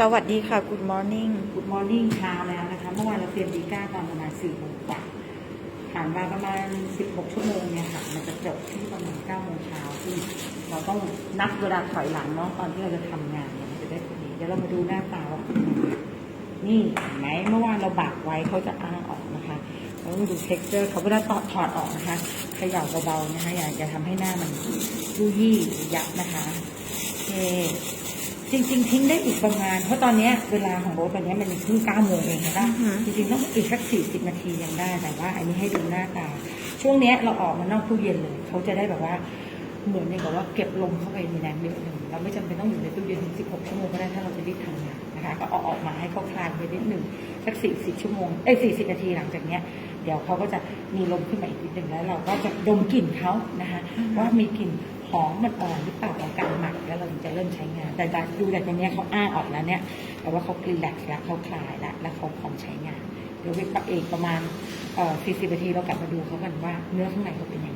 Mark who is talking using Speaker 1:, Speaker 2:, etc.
Speaker 1: สวัสดีค่ะ Good morning
Speaker 2: กูดมอร์นิ่งเช้าแล้วนะคะเมื่อวานเราเตรียมดีก้าตอนประมาณ4โมงกว่าผ่านมาประมาณ16ชั่วโมงเนี่ยค่ะ มันจะจบที่ประมาณ9โมงเช้าซึ่เราต้องนับเวลาถอยหลังเนาะตอนที่เราจะทำงานเนี่ยมันจะได้พอดีเดี๋ยวเรามาดูหน้าตาว่านี่เห็นไหมเมื่อวานเราบักไว้เขาจะอ้าออกนะคะเราต้องดู texture เขาเวลาตอดถอดออกนะคะขย่าเบาๆนะคะ อย่าอย่าทำให้หน้ามันยุยี่ยับนะคะโอเค จริง ๆ ทิ้งได้อีกประมาณ เพราะตอนเนี้ยเวลาของโรถตอนเนี้ยมันเพิ่งเก้าโมงเองนะคะ
Speaker 1: อือหือ
Speaker 2: จริงๆต้องอีกสักสี่สิบนาทียังได้แต่ว่า อันนี้ให้ดูหน้าตา ช่วงเนี้ยเราออกมานอกตู้เย็นเลยเขาจะได้แบบว่าเหมือนกับว่าเก็บลมเข้าไปในน้ำเยอะหนึ่งเราไม่จำเป็นต้องอยู่ในตู้เย็นถึงสิบหกชั่วโมงก็ได้ถ้าเราจะรีบทำงานนะคะก็เอาออกมาให้เขาคลายไปนิดหนึ่งสักสี่สิบชั่วโมงเอ้ยสี่สิบนาทีหลังจากเนี้ยเดี๋ยวเขาก็จะมีลมขึ้นมาอีกนิดหนึ่งแล้ว เราก็จะดมกลิ่นเขานะคะว่ามีกลิ่นหอมมันอ่อนหรือเปล่าของการหมักแล้วเราถึงจะ เริ่มใช้งาน แต่จากดูจากตรงนี้เขาอ้าออกแล้วเนี่ย แต่ว่าเขารีแลกซ์แล้วเขาคลายแล้วแล้วเขาพร้อมใช้งาน เดี๋ยวไปปเอกประมาณ 40 นาทีเรากลับมาดูเขากันว่าเนื้อข้างในเขาเป็นยังไง